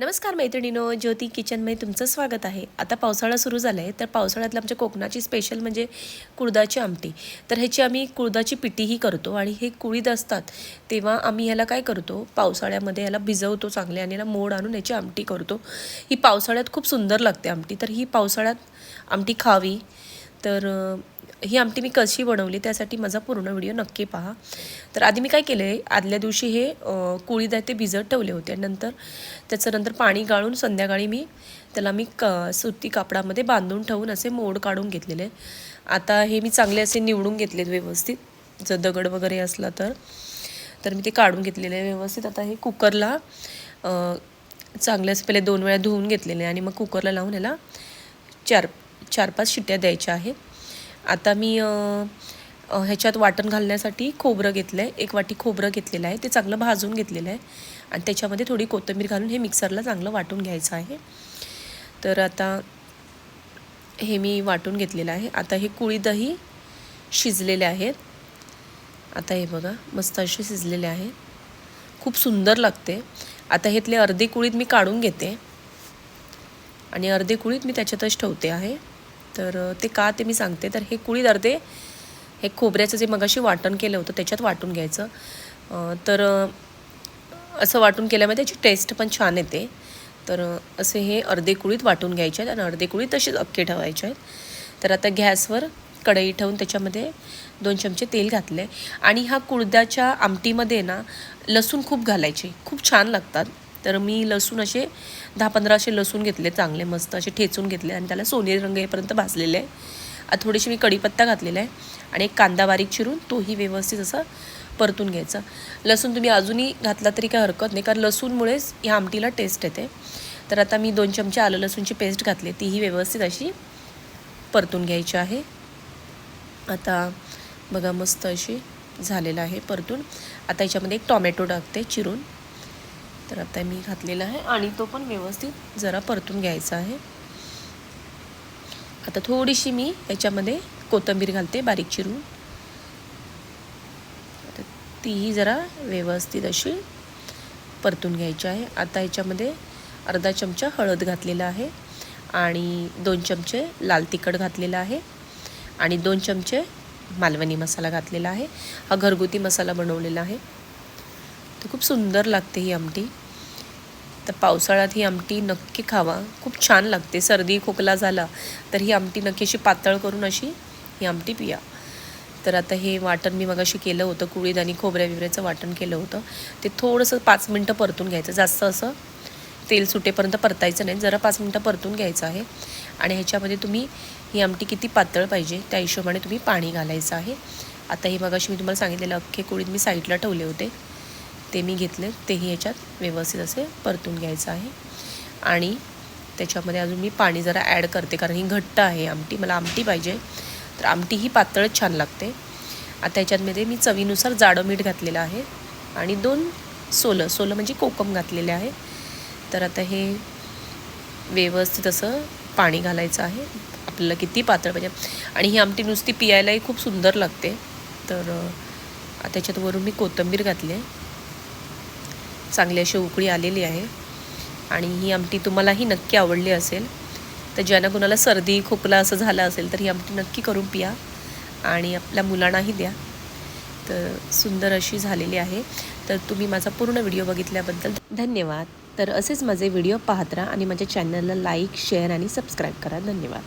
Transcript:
नमस्कार मैत्रिणीनो ज्योती किचनमध्ये तुमचं स्वागत आहे. आता पावसाळा सुरू झाला आहे तर पावसाळ्यातलं आमच्या कोकणाची स्पेशल म्हणजे कुळदाची आमटी. तर ह्याची आम्ही कुळदाची पिटीही करतो आणि हे कुळीद असतात तेव्हा आम्ही ह्याला काय करतो पावसाळ्यामध्ये याला भिजवतो चांगले आणि याला मोड आणून याची आमटी करतो. ही पावसाळ्यात खूप सुंदर लागते आमटी. तर ही पावसाळ्यात आमटी खावी. तर ही आमटी मी कशी बनवली त्यासाठी माझा पूर्ण व्हिडिओ नक्की पहा. तर आधी मी काय केलं आहे आदल्या दिवशी हे कुळीद आहे ते भिजत ठेवले होते नंतर त्याचं नंतर पाणी गाळून संध्याकाळी मी त्याला मी क सुती कापडामध्ये बांधून ठेवून असे मोड काढून घेतलेले. आहे. आता हे मी चांगले असे निवडून घेतलेत व्यवस्थित. जर दगड वगैरे असला तर तर मी ते काढून घेतलेले आहे व्यवस्थित. आता हे कुकरला अं, चांगले असे पहिले दोन वेळा धुवून घेतलेले आणि मग कुकरला लावून याला चार चार पाच शिट्ट्या द्यायच्या आहेत. आता मी ह्याच्यात वाटण घालण्यासाठी खोबरं घेतलं आहे एक वाटी खोबरं घेतलेलं आहे. ते चांगलं भाजून घेतलेलं आहे. आणि त्याच्यामध्ये थोडी कोथिंबीर घालून हे मिक्सरला चांगलं वाटून घ्यायचं आहे. तर आता हे मी वाटून घेतलेलं आहे. आता हे कुळी दही शिजलेले आहेत. आता हे बघा मस्त असे शिजलेले आहे. खूप सुंदर लागते. आता ह्यातले अर्धे कुळीत मी काढून घेते. आणि अर्धे कुळीत मी त्याच्यातच ठेवते आहे. तर ते का ते मी सांगते. तर हे कुळीत अर्धे हे खोबऱ्याचं जे मगाशी वाटण केलं होतं त्याच्यात वाटून घ्यायचं. तर असं वाटून केल्यामुळे त्याची टेस्ट पण छान येते. तर असे हे अर्धे कुळीत वाटून घ्यायचे आहेत आणि अर्धे कुळीत तसेच अख्खे ठेवायचे आहेत. तर आता गॅसवर कढई ठेवून त्याच्यामध्ये दोन चमचे तेल घातले आणि ह्या कुळद्याच्या आमटीमध्ये ना लसूण खूप घालायचे. खूप छान लागतात. तर मी लसूण असे दहा पंधरा असे लसूण घेतले चांगले मस्त असे ठेचून घेतले आणि त्याला सोनेरी रंग येईपर्यंत भाजलेले आहे. आता थोडीशी मी कढीपत्ता घातलेला आहे आणि एक कांदा बारीक चिरून तोही व्यवस्थित असा परतून घ्यायचा. लसूण तुम्ही अजूनही घातला तरी काय हरकत नाही कारण लसूणमुळेच ह्या आमटीला टेस्ट येते. तर आता मी दोन चमचे आलं लसूणची पेस्ट घातली तीही व्यवस्थित अशी परतून घ्यायची आहे. आता बघा मस्त अशी झालेलं आहे परतून. आता याच्यामध्ये एक टॉमॅटो टाकते चिरून. तर आता मी घातलेला आहे आणि तो पण व्यवस्थित जरा परतून घ्यायचा आहे. आता थोडीशी मी याच्यामध्ये कोथिंबीर घालते बारीक चिरून. आता तीही जरा व्यवस्थित अशी परतून घ्यायची आहे. आता याच्यामध्ये अर्धा चमचा हळद घातलेला आहे आणि दोन चमचे लाल तिखट घातलेलं आहे आणि दोन चमचे मालवणी मसाला घातलेला आहे. हा घरगुती मसाला बनवलेला आहे. तर खूप सुंदर लागते ही आमटी. तर पावसाळ्यात ही आमटी नक्की खावा. खूप छान लागते. सर्दी खोकला झाला तर ही आमटी नक्की अशी पातळ करून अशी ही आमटी पिया. तर आता हे वाटण मी मगाशी केलं होतं. कुळीद आणि खोबऱ्या बिबऱ्याचं वाटण केलं होतं. ते थोडंसं पाच मिनटं परतून घ्यायचं. जास्त असं तेल सुटेपर्यंत परतायचं नाही. जरा पाच मिनटं परतून घ्यायचं आहे. आणि ह्याच्यामध्ये तुम्ही ही आमटी किती पातळ पाहिजे त्या हिशोबाने तुम्ही पाणी घालायचं आहे. आता हे मगाशी मी तुम्हाला सांगितलेलं अख्खे कुळीत मी साईडला ठेवले होते. ते मी घेतले तेही याच्यात व्यवस्थित असे परतून घ्यायचं आहे. आणि त्याच्यामध्ये अजून मी पाणी जरा ॲड करते कारण ही घट्ट आहे आमटी मला आमटी पाहिजे. तर आमटी ही पातळच छान लागते. आता याच्यामध्ये मी चवीनुसार जाडं मीठ घातलेलं आहे आणि दोन सोलं सोलं म्हणजे कोकम घातलेले आहे. तर आता हे व्यवस्थित असं पाणी घालायचं आहे. आपल्याला किती पातळ पाहिजे. आणि ही आमटी नुसती पियायलाही खूप सुंदर लागते. तर त्याच्यात वरून मी कोथिंबीर घातली आहे. चांगली अशी उकळी आलेली आहे. आणि ही आमटी तुम्हालाही नक्की आवडली असेल. तर ज्यांना कुणाला सर्दी खोकला असं झालं असेल तर ही आमटी नक्की करून पिया. आणि आपल्या मुलांनाही द्या. तर सुंदर अशी झालेली आहे. तर तुम्ही माझा पूर्ण व्हिडिओ बघितल्याबद्दल धन्यवाद. तर असेच माझे व्हिडिओ पाहत राहा आणि माझ्या चॅनलला लाईक शेअर आणि सबस्क्राईब करा. धन्यवाद.